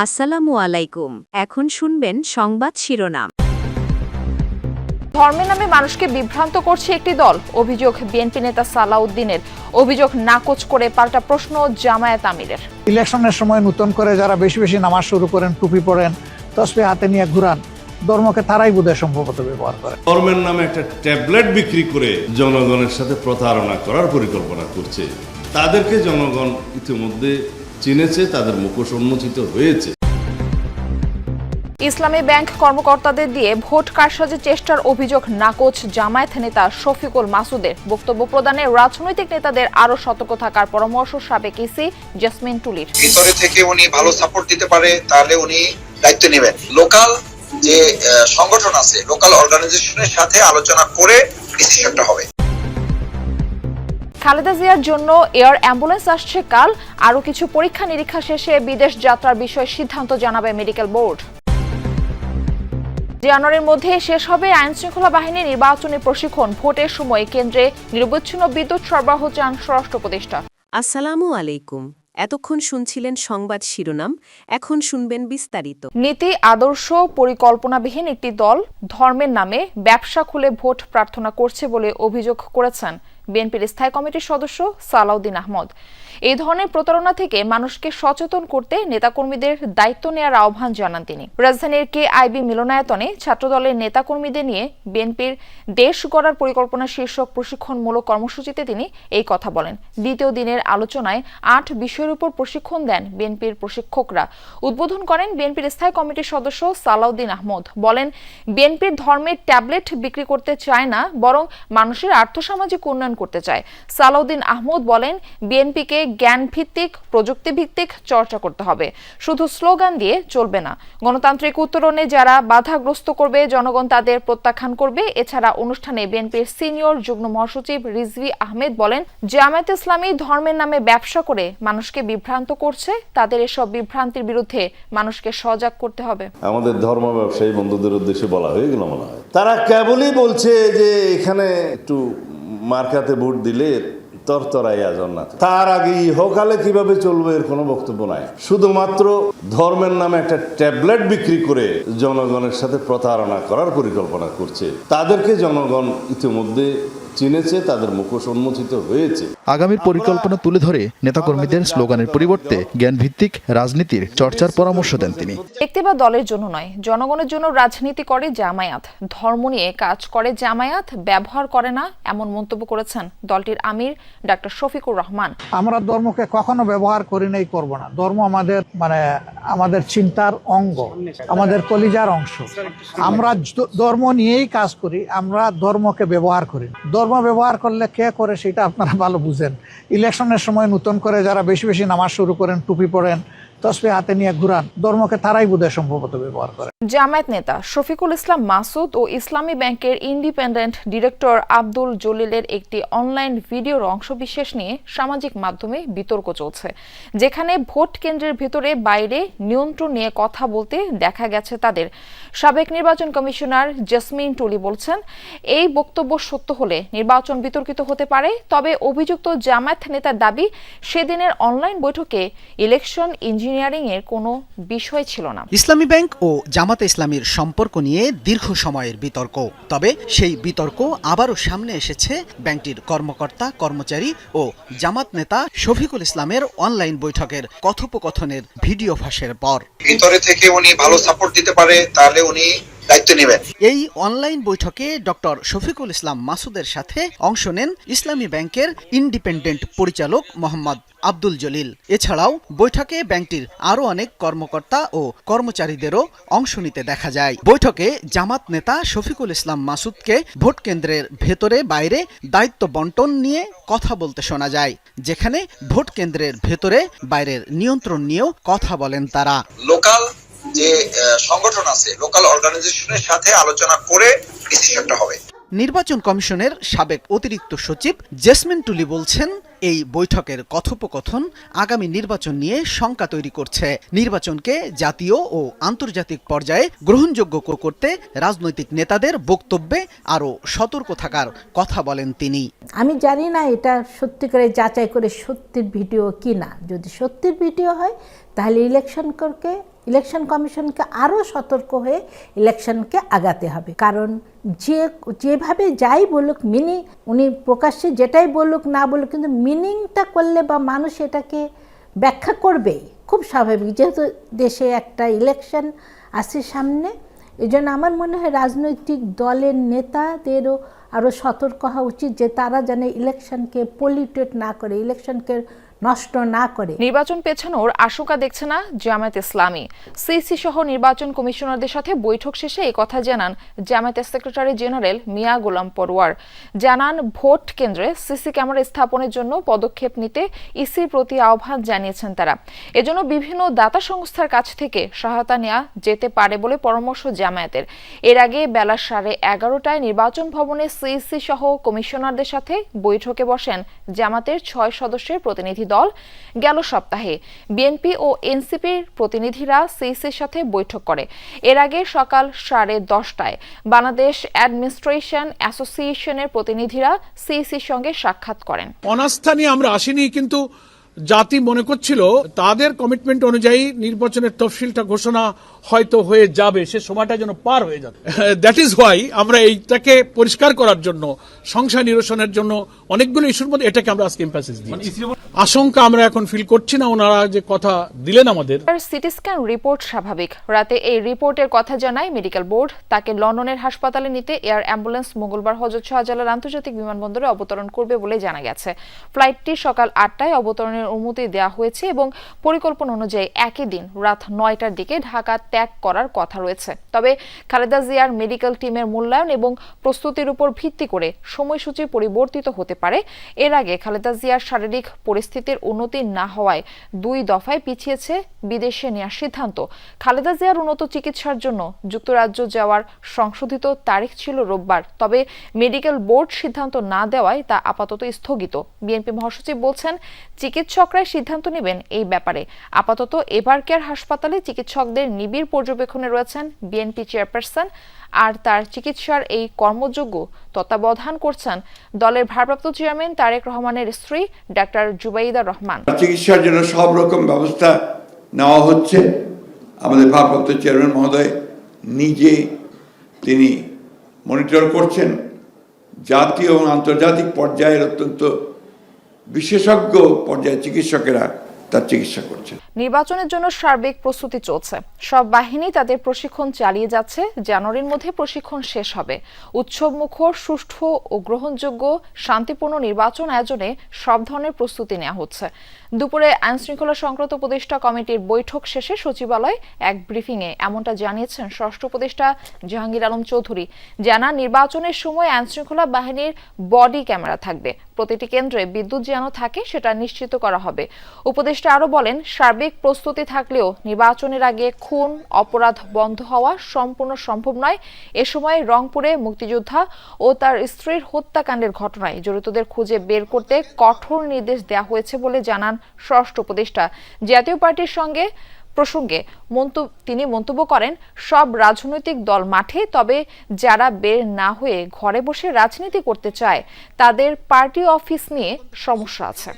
আসসালামু আলাইকুম। এখন শুনবেন সংবাদ শিরোনাম। ধর্মের নামে মানুষকে বিভ্রান্ত করছে একটি দল। অভিযোগ বিএনপি নেতা সালাউদ্দিনের। অভিযোগ নাকচ করে পাল্টা প্রশ্ন জামায়াত আমিরের। ইলেকশনের সময় নতুন করে যারা বেশি বেশি নামাজ শুরু করেন টুপি পরেন তসবি হাতে নিয়ে ঘুরান ধর্মকে তারাই বোধহয় সম্ভবত ব্যবহার করে। ধর্মের নামে একটা ট্যাবলেট বিক্রি করে জনগণের সাথে প্রতারণা করার পরিকল্পনা করছে। তাদেরকে জনগণ ইতিমধ্যে চিনেছে তাদের মুখোশ উন্মোচিত হয়েছে। ইসলামী ব্যাংক কর্মকর্তাদের দিয়ে ভোট কারসাজের চেষ্টার অভিযোগ নাকচ জামায়াত নেতা শফিকুল মাসুদের। বক্তব্য প্রদানে রাজনৈতিক নেতাদের আরও সতর্ক থাকার পরামর্শ সাবেক ইসি জেসমিন টুলির। ভিতরে থেকে উনি ভালো সাপোর্ট দিতে পারে তাহলে উনি দায়িত্ব নেবেন। লোকাল যে সংগঠন আছে লোকাল অর্গানাইজেশনের সাথে আলোচনা করে ডিসিশনটা হবে। খালেদা জিয়ার জন্য এয়ার অ্যাম্বুলেন্স আসছে কাল। আরও কিছু পরীক্ষা নিরীক্ষা শেষে বিদেশ যাত্রার বিষয়ে সিদ্ধান্ত জানাবে মেডিকেল বোর্ড। জানুয়ারির মধ্যে শেষ হবে আইন শৃঙ্খলা বাহিনীর নির্বাচনী প্রশিক্ষণ। ভোটের সময় কেন্দ্রে নিরবচ্ছিন্ন বিদ্যুৎ সরবরাহ চান স্বরাষ্ট্র উপদেষ্টা। আসসালামু আলাইকুম। এতক্ষণ শুনছিলেন সংবাদ শিরোনাম এখন শুনবেন বিস্তারিত। নীতি আদর্শ পরিকল্পনাবিহীন একটি দল ধর্মের নামে ব্যবসা খুলে ভোট প্রার্থনা করছে বলে অভিযোগ করেছেন বিএনপির স্থায়ী কমিটির সদস্য সালাউদ্দিন আহমদ। এই ধরনের প্রতারণা থেকে মানুষকে সচেতন করতে নেতাকর্মীদের দায়িত্ব নেওয়ার আহ্বান জানান তিনি। রাজধানীর কে আইবি মিলনায়তনে ছাত্রদলের নেতাকর্মীদের নিয়ে বিএনপির দেশ গড়ার পরিকল্পনা শীর্ষক প্রশিক্ষণমূলক কর্মসূচিতে তিনি এই কথা বলেন। দ্বিতীয় দিনের আলোচনায় আট বিষয়ের উপর প্রশিক্ষণ দেন বিএনপির প্রশিক্ষকরা। উদ্বোধন করেন বিএনপির স্থায়ী কমিটির সদস্য সালাউদ্দিন আহমদ। বলেন, বিএনপির ধর্মের ট্যাবলেট বিক্রি করতে চায় না, বরং মানুষের আর্থসামাজিক উন্নয়ন করতে চায়। সালাউদ্দিন আহমদ বলেন, বিএনপিকে জ্ঞান ভিত্তিক প্রযুক্তি ভিত্তিক চর্চা করতে হবে। শুধু স্লোগান দিয়ে চলবে না। গণতান্ত্রিক উত্তরণে যারা বাধাগ্রস্ত করবে, জনগণ তাদের প্রত্যাখ্যান করবে। এছাড়া অনুষ্ঠানে বিএনপির সিনিয়র যুগ্ম মহাসচিব রিজভি আহমেদ বলেন, জামায়াত ইসলামী ধর্মের নামে ব্যবসা করে মানুষকে বিভ্রান্ত করছে। তাদের এসব বিভ্রান্তির বিরুদ্ধে মানুষকে সজাগ করতে হবে। আমাদের ধর্ম ব্যবসায়ী বন্ধুদের উদ্দেশ্যে বলা হয়ে গেল মনে হয়। তারা কেবলই বলছে যে এখানে একটু মার্কাতে ভোট দিলে তরতরাইয়া জন্নাত। তার আগে ইহকালে কীভাবে চলবে এর কোনো বক্তব্য নাই। শুধুমাত্র ধর্মের নামে একটা ট্যাবলেট বিক্রি করে জনগণের সাথে প্রতারণা করার পরিকল্পনা করছে। তাদেরকে জনগণ ইতিমধ্যে চিনেছে তাদের মুখোশ উন্মোচিত হয়েছে। আগামীর পরিকল্পনা তুলে ধরে নেতাকর্মীদের স্লোগানের পরিবর্তে জ্ঞানভিত্তিক রাজনীতির চর্চার পরামর্শ দেন তিনি। ব্যক্তি বা দলের জন্য নয় জনগণের জন্য রাজনীতি করে জামায়াত। ধর্ম নিয়ে কাজ করে জামায়াত ব্যবহার করে না এমন মন্তব্য করেছেন দলটির আমির ডাক্তার শফিকুর রহমান। আমরা ধর্মকে কখনো ব্যবহার করি নাই করব না। ধর্ম আমাদের মানে আমাদের চিন্তার অঙ্গ আমাদের কলিজার অংশ। আমরা ধর্ম নিয়েই কাজ করি আমরা ধর্মকে ব্যবহার করি না। ধর্ম ব্যবহার করলে কে করে সেটা আপনারা ভালো বুঝেন। ইলেকশনের সময় নতুন করে যারা বেশি বেশি নামাজ শুরু করেন, টুপি পরেন তসবি হাতে নিয়ে ঘুরান। ধর্মকে তারাই বোধহয় সম্ভবত ব্যবহার করে। জামায়াত নেতা শফিকুল ইসলাম মাসুদ ও ইসলামী ব্যাংকের ইন্ডিপেন্ডেন্ট ডিরেক্টর আব্দুল জলিলের একটি অনলাইন ভিডিওর অংশবিশেষ নিয়ে সামাজিক মাধ্যমে বিতর্ক চলছে, যেখানে ভোট কেন্দ্রের ভেতরে বাইরে নিয়ন্ত্রণ নিয়ে কথা বলতে দেখা গেছে তাদের। সাবেক নির্বাচন কমিশনার জেসমিন টুলি বলছেন, এই বক্তব্য সত্য হলে নির্বাচন বিতর্কিত হতে পারে, তবে অভিযুক্ত জামায়াত নেতার দাবি, সেদিনের অনলাইন বৈঠকে ইলেকশন ইঞ্জিনিয়ারিং এর কোনো বিষয় ছিল না। ইসলামী ব্যাংক ও জামাতে ইসলামীর সম্পর্ক নিয়ে দীর্ঘ সময়ের বিতর্ক। তবে সেই বিতর্ক আবারও সামনে এসেছে ব্যাংকটির কর্মকর্তা কর্মচারী ও জামাত নেতা শফিকুল ইসলামের অনলাইন বৈঠকের কথোপকথনের ভিডিও ফাঁসের পর। ভিতরে থেকে উনি ভালো সাপোর্ট দিতে পারে তাহলে উনি দায়িত্ব নেবেন। এই অনলাইন বৈঠকে ডক্টর শফিকুল ইসলাম মাসুদের সাথে অংশ নেন ইসলামী ব্যাংকের ইন্ডিপেন্ডেন্ট পরিচালক মোহাম্মদ আব্দুল জলিল। এছাড়াও বৈঠকে ব্যাংকটির আরও অনেক কর্মকর্তা ও কর্মচারীদেরও অংশ নিতে দেখা যায়। বৈঠকে জামাত নেতা শফিকুল ইসলাম মাসুদকে ভোট কেন্দ্রের ভেতরে বাইরে দায়িত্ব বন্টন নিয়ে কথা বলতে শোনা যায় যেখানে ভোট কেন্দ্রের ভেতরে বাইরের নিয়ন্ত্রণ নিয়েও কথা বলেন তারা। লোকাল যে সংগঠন আছে লোকাল অর্গানাইজেশনের সাথে আলোচনা করে ডিসিশনটা হবে। নির্বাচন কমিশনের সাবেক অতিরিক্ত সচিব জেসমিন টুলি বলছেন এই বৈঠকের কথোপকথন আগামী নির্বাচন নিয়ে শঙ্কা তৈরি করছে। নির্বাচনকে জাতীয় ও আন্তর্জাতিক পর্যায়ে গ্রহণযোগ্য করতে রাজনৈতিক নেতাদের বক্তব্যে আরও সতর্ক থাকার কথা বলেন তিনি। আমি জানি না এটা সত্যি করে যাচাই করে সত্যির ভিডিও কি না। যদি সত্যির ভিডিও হয় তাহলে ইলেকশন করকে ইলেকশন কমিশনকে আরও সতর্ক হয়ে ইলেকশনকে আগাতে হবে। কারণ যে, যেভাবে যাই বলুক, মিনিং, উনি প্রকাশ্যে যেটাই বলুক, না বলুক, কিন্তু মিনিংটা করলে বা মানুষ এটাকে ব্যাখ্যা করবেই, খুব স্বাভাবিক। যেহেতু দেশে একটা ইলেকশন আসছে সামনে এই জন্য আমার মনে হয় রাজনৈতিক দলের নেতাদেরও আরও সতর্ক হওয়া উচিত যে তারা যেন ইলেকশনকে পলিউটেড না করে, ইলেকশনকে নষ্ট না করে। নির্বাচন পেছানোর আশঙ্কা দেখছে না জামায়াত ইসলামী। সিসি সহ নির্বাচন কমিশনারদের সাথে বৈঠক শেষে এই কথা জানান জামায়াতের সেক্রেটারি জেনারেল মিয়া গোলাম পরওয়ার জানান ভোট কেন্দ্রে সিসি ক্যামেরা স্থাপনের জন্য পদক্ষেপ নিতে ইসির প্রতি আহ্বান জানিয়েছেন তারা। এজন্য বিভিন্ন দাতা সংস্থার কাছ থেকে সহায়তা নেওয়া যেতে পারে বলে পরামর্শ জামায়াতের। এর আগে বেলা সাড়ে এগারোটায় নির্বাচন ভবনে সিইসি সহ কমিশনারদের সাথে বৈঠকে বসেন জামাতের ছয় সদস্যের প্রতিনিধি দল গেল সপ্তাহে। বিএনপি ও এনসিপির প্রতিনিধিরা সিইসির সাথে বৈঠক করে। এর আগে সকাল সাড়ে দশটায় বাংলাদেশ অ্যাডমিনিস্ট্রেশন অ্যাসোসিয়েশনের প্রতিনিধিরা সিইসির সঙ্গে সাক্ষাৎ করেন। অনাস্থা নিয়ে আমরা আসিনি, কিন্তু জাতি মনে করছিল তাদের কমিটমেন্ট অনুযায়ী নির্বাচনের তফসিলটা ঘোষণা হয়তো হয়ে যাবে। সে সময়টা যেন পার হয়ে যাবে। দ্যাট ইজ হোয়াই আমরা এইটাকে পরিষ্কার করার জন্য সংশয় নিরসনের জন্য অনেকগুলো ইস্যুর মধ্যে এটাকে আমরা আজকে এম্পাসিস দিয়েছি। আশঙ্কা আমরা এখন ফিল করছি না। ওনারা যে কথা দিলেন আমাদের। সিটি স্ক্যান রিপোর্ট স্বাভাবিক। রাতে এই রিপোর্টের কথা জানায় মেডিকেল বোর্ড। তাকে লন্ডনের হাসপাতালে নিতে এয়ার অ্যাম্বুলেন্স মঙ্গলবার হজরত শাহজালাল আন্তর্জাতিক বিমানবন্দরে অবতরণ করবে বলে জানা গেছে। ফ্লাইটটি সকাল আটটায় অবতরণের অনুমতি দেওয়া হয়েছে এবং পরিকল্পনা অনুযায়ী একই দিন রাত নয়টার দিকে ঢাকা ত্যাগ করার কথা রয়েছে। তবে খালেদা জিয়ার মেডিকেল টিমের মূল্যায়ন এবং প্রস্তুতির উপর ভিত্তি করে সময়সূচি পরিবর্তিত হতে পারে। এর আগে খালেদা জিয়ার শারীরিক পরিস্থিতির উন্নতি না হওয়ায় দুই দফায় পিছিয়েছে বিদেশে নেওয়ার সিদ্ধান্ত। খালেদা জিয়ার উন্নত চিকিৎসার জন্য যুক্তরাজ্য যাওয়ার সংশোধিত তারিখ ছিল রোববার, তবে মেডিকেল বোর্ড সিদ্ধান্ত না দেওয়ায় তা আপাতত স্থগিত। বিএনপি মহাসচিব বলছেন চিকিৎসকরাই সিদ্ধান্ত নেবেন এই ব্যাপারে। আপাতত এবার কেয়ার হাসপাতালে চিকিৎসকদের নিবিড় পর্যবেক্ষণে রয়েছেন বিএনপি চেয়ারপারসন আর তার চিকিৎসার এই কর্মযোগ্য তত্ত্বাবধান করছেন দলের ভারপ্রাপ্ত চেয়ারম্যান তারেক রহমানের স্ত্রী ডাক্তার জুবাইদা রহমান। চিকিৎসার জন্য সব রকম ব্যবস্থা নেওয়া হচ্ছে। আমাদের ভারপ্রাপ্ত চেয়ারম্যান মহোদয় নিজে তিনি মনিটর করছেন। জাতীয় এবং আন্তর্জাতিক পর্যায়ের অত্যন্ত বিশেষজ্ঞ পর্যায়ে চিকিৎসকেরা তার চিকিৎসা করছেন নির্বাচনের জন্য সার্বিক প্রস্তুতি চলছে। সব বাহিনী তাদের প্রশিক্ষণ চালিয়ে যাচ্ছে। জানুয়ারির মধ্যে প্রশিক্ষণ শেষ হবে। উৎসব মুখর সুষ্ঠু ও গ্রহণযোগ্য, শান্তিপূর্ণ নির্বাচন আয়োজনে সব ধরনের প্রস্তুতি নেওয়া হচ্ছে। দুপুরে আইন শৃঙ্খলা সংক্রান্ত উপদেষ্টা কমিটির বৈঠক শেষে সচিবালয় এক ব্রিফিংয়ে এমনটা জানিয়েছেন ষষ্ঠ উপদেষ্টা জাহাঙ্গীর আলম চৌধুরী। জানা, নির্বাচনের সময় আইন শৃঙ্খলা বাহিনীর বডি ক্যামেরা থাকবে। প্রতিটি কেন্দ্রে বিদ্যুৎ যেন থাকে, সেটা নিশ্চিত করা হবে। উপদেষ্টা আরও বলেন, সার্বিক প্রস্তুতি থাকলেও নির্বাচনের আগে খুন, অপরাধ বন্ধ হওয়া সম্পূর্ণ সম্ভব নয়। এ সময় রংপুরে মুক্তিযোদ্ধা ও তার স্ত্রীর হত্যাকাণ্ডের ঘটনায় জড়িতদের খুঁজে বের করতে কঠোর নির্দেশ দেওয়া হয়েছে বলে জানান ষষ্ঠ উপদেষ্টা। জাতীয় পার্টির সঙ্গে প্রসঙ্গে তিনি মন্তব্য করেন, সব রাজনৈতিক দল মাঠে, তবে যারা বের না হয়ে ঘরে বসে রাজনীতি করতে চায়, তাদের পার্টি অফিস নিয়ে সমস্যা আছে।